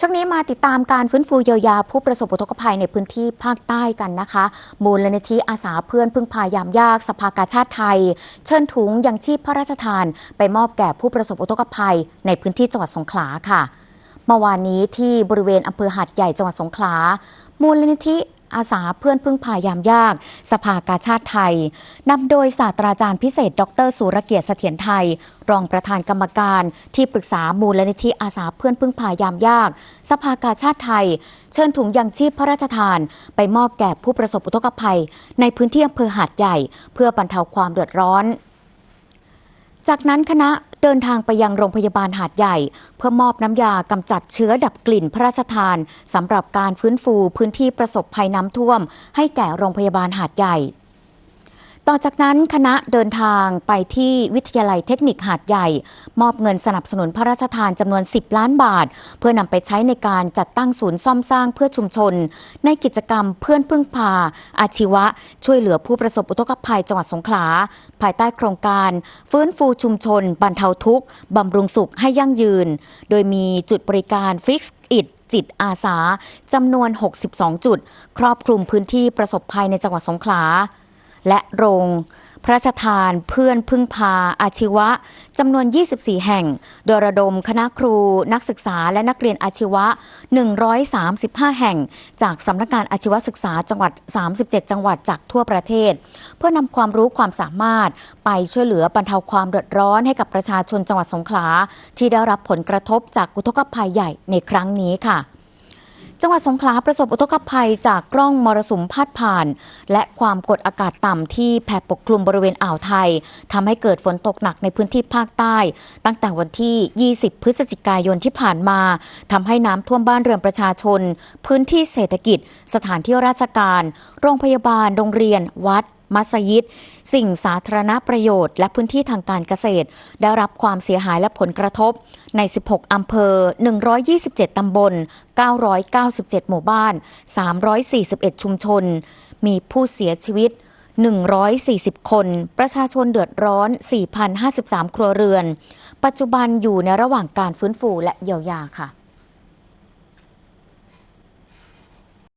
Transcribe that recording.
ช่วงนี้มาติดตามการฟื้นฟูเยียวยาผู้ประสบอุทกภัยในพื้นที่ภาคใต้กันนะคะ มูลนิธิอาสาเพื่อนพึ่งพายามยากสภากาชาติไทย เชิญถุงยังชีพพระราชทาน ไปมอบแก่ผู้ประสบอุทกภัย ในพื้นที่จังหวัดสงขลาค่ะเมื่อวานนี้ที่บริเวณอำเภอหาดใหญ่จังหวัดสงขลา มูลนิธิ อาสาเพื่อนพึ่งพายามยาก สภากาชาติไทยนำโดยศาสตราจารย์พิเศษ ดรสุรเกียรติเสถียรไทย รองประธานกรรมการที่ปรึกษามูลนิธิอาสาเพื่อนพึ่งพายามยาก สภากาชาติไทย เชิญถุงยังชีพพระราชทาน ไปมอบแก่ผู้ประสบอุทกภัย ในพื้นที่อำเภอหาดใหญ่ เพื่อบรรเทาความเดือดร้อน จากนั้นคณะเดินทางไปยังโรงพยาบาลหาดใหญ่ เพื่อมอบน้ำยากำจัดเชื้อดับกลิ่นพระราชทานสำหรับการฟื้นฟูพื้นที่ประสบภัยน้ำท่วม ให้แก่โรงพยาบาลหาดใหญ่ ต่อจากนั้นคณะเดินทางไปที่วิทยาลัยเทคนิคหาดใหญ่ มอบเงินสนับสนุนพระราชทานจำนวน 10 ล้านบาท เพื่อนำไปใช้ในการจัดตั้งศูนย์ซ่อมสร้างเพื่อชุมชน ในกิจกรรมเพื่อนพึ่งพา อาชีวะ ช่วยเหลือผู้ประสบอุทกภัยจังหวัดสงขลา ภายใต้โครงการ ฟื้นฟูชุมชน บรรเทาทุกข์บำรุงสุขให้ยั่งยืน โดยมีจุดบริการฟิกซ์อิดจิตอาสาจำนวน 62 จุด ครอบคลุมพื้นที่ประสบภัยในจังหวัดสงขลา และโรงพระราชทานเพื่อนพึ่งพาอาชีวะจำนวน 24 แห่ง โดยระดมคณะครูนักศึกษาและนักเรียนอาชีวะ 135 แห่ง จากสำนักงานอาชีวศึกษาจังหวัด 37 จังหวัดจากทั่วประเทศ เพื่อนำความรู้ความสามารถไปช่วยเหลือบรรเทาความเดือดร้อนให้กับประชาชนจังหวัดสงขลาที่ได้รับผลกระทบจากอุทกภัยใหญ่ในครั้งนี้ค่ะ จังหวัดสงขลาประสบอุทกภัยจากกล้องมรสุมพาดผ่าน และความกดอากาศต่ำที่แผ่ปกคลุมบริเวณอ่าวไทยทำให้เกิดฝนตกหนักในพื้นที่ภาคใต้ ตั้งแต่วันที่ 20 พฤศจิกายนที่ผ่านมาทำให้น้ำท่วมบ้านเรือนประชาชน พื้นที่เศรษฐกิจ สถานที่ราชการ โรงพยาบาล โรงเรียน วัด มัสยิด สิ่งสาธารณประโยชน์ และพื้นที่ทางการเกษตร ได้รับความเสียหายและผลกระทบ ใน 16 อำเภอ 127 ตำบล 997 หมู่บ้าน 341 ชุมชน มีผู้เสียชีวิต 140 คน ประชาชนเดือดร้อน 4,053 ครัวเรือน ปัจจุบันอยู่ในระหว่างการฟื้นฟูและเยียวยาค่ะ